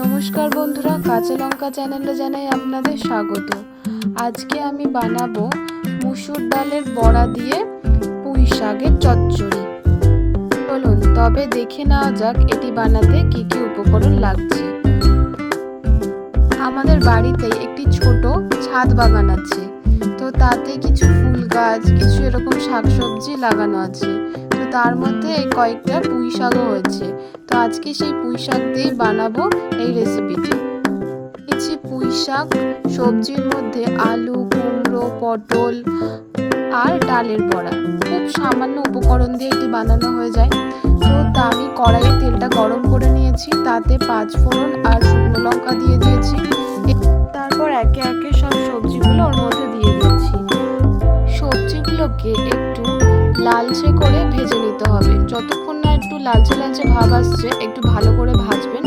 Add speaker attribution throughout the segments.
Speaker 1: নমস্কার বন্ধুরা, কাঁচা লঙ্কা চ্যানেলে জানাই আপনাদের স্বাগত। আজকে আমি বানাবো মুসুর ডালের বড়া দিয়ে পুঁই শাকের চচ্চড়ি। চলুন, তবে দেখে নেওয়া যাক এটি বানাতে কি কি উপকরণ লাগছে। আমাদের বাড়িতে একটি ছোট ছাদ বাগান আছে। তো তাতে কিছু ফুল গাছ, কিছু এরকম শাকসবজি লাগানো আছে। তো তার মধ্যে এই কয়েকটা পুঁই শাকও হয়েছে তো আজকে সেই পুঁই শাক দিয়েই বানাবো এই রেসিপিটি নিচ্ছি পুঁই শাক, সবজির মধ্যে আলু, কুমড়ো, পটল আর ডালের বড়া। খুব সামান্য উপকরণ দিয়ে এটি বানানো হয়ে যায়। তো তা আমি কড়াইয়ে তেলটা গরম করে নিয়েছি, তাতে পাঁচ ফোড়ন আর শুকনো লঙ্কা দিয়ে দিয়েছি। তারপর একে একে সব সবজিগুলো ওর মধ্যে লালচে করে ভেজে নিতে হবে। যতক্ষণ না একটু লালচে লালচে ভাব আসছে, একটু ভালো করে ভাজবেন।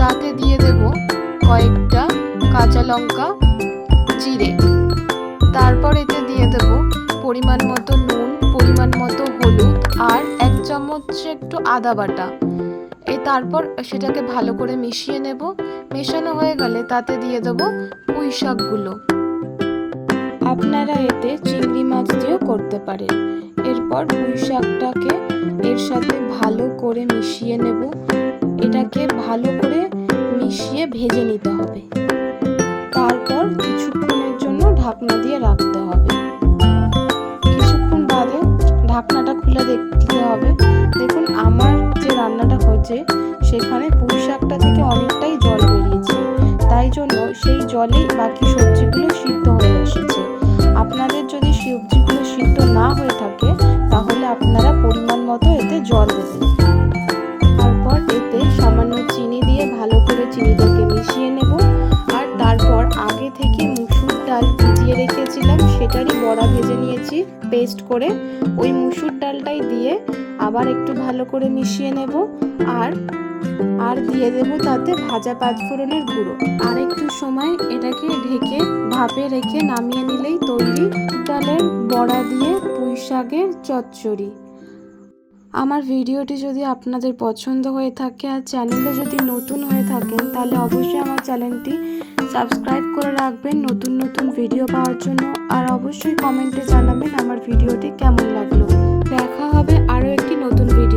Speaker 1: তাতে দিয়ে দেব কয়েকটা কাঁচা লঙ্কা জিরে। তারপর এতে দিয়ে দেব পরিমাণ মতো নুন, পরিমাণ মতো হলুদ আর এক চামচ একটু আদা বাটা। এই তারপর সেটাকে ভালো করে মিশিয়ে নেব। মেশানো হয়ে গেলে তাতে দিয়ে দেব পুঁই শাকগুলো আপনারা এতে চিংড়ি মাছ দিয়েও করতে পারেন। এরপর পুঁই শাকটাকে এর সাথে ভালো করে মিশিয়ে নেব। এটাকে ভালো করে মিশিয়ে ভেজে নিতে হবে। তারপর কিছুক্ষণের জন্য ঢাকনা দিয়ে রাখতে হবে। কিছুক্ষণ বাদে ঢাকনাটা খুলে দেখতে হবে। দেখুন, আমার যে রান্নাটা হয়েছে, সেখানে পুঁই শাকটা থেকে অনেকটাই জল বেরিয়েছে। তাই জন্য সেই জলেই বাকি জল দেবেন তারপর এতে সামান্য চিনি দিয়ে ভালো করে চিনিটাকে মিশিয়ে নেব। আর তারপর আগে থেকে মুসুর ডাল ভিজিয়ে রেখেছিলাম, সেটারই বড়া ভেজে নিয়েছি পেস্ট করে। ওই মুসুর ডালটাই দিয়ে আবার একটু ভালো করে মিশিয়ে নেব। আর আর দিয়ে দেবো তাতে ভাজা পাঁচফোড়নের গুঁড়ো। আর একটু সময় এটাকে ঢেকে ভাপে রেখে নামিয়ে নিলেই তৈরি ডালের বড়া দিয়ে পুঁই শাকের চচ্চড়ি। আমার ভিডিওটি যদি আপনাদের পছন্দ হয়ে থাকে আর চ্যানেলে যদি নতুন হয়ে থাকেন, তাহলে অবশ্যই আমার চ্যানেলটি সাবস্ক্রাইব করে রাখবেন নতুন নতুন ভিডিও পাওয়ার জন্য। আর অবশ্যই কমেন্টে জানাবেন আমার ভিডিওটি কেমন লাগল। দেখা হবে আরও একটি নতুন ভিডিও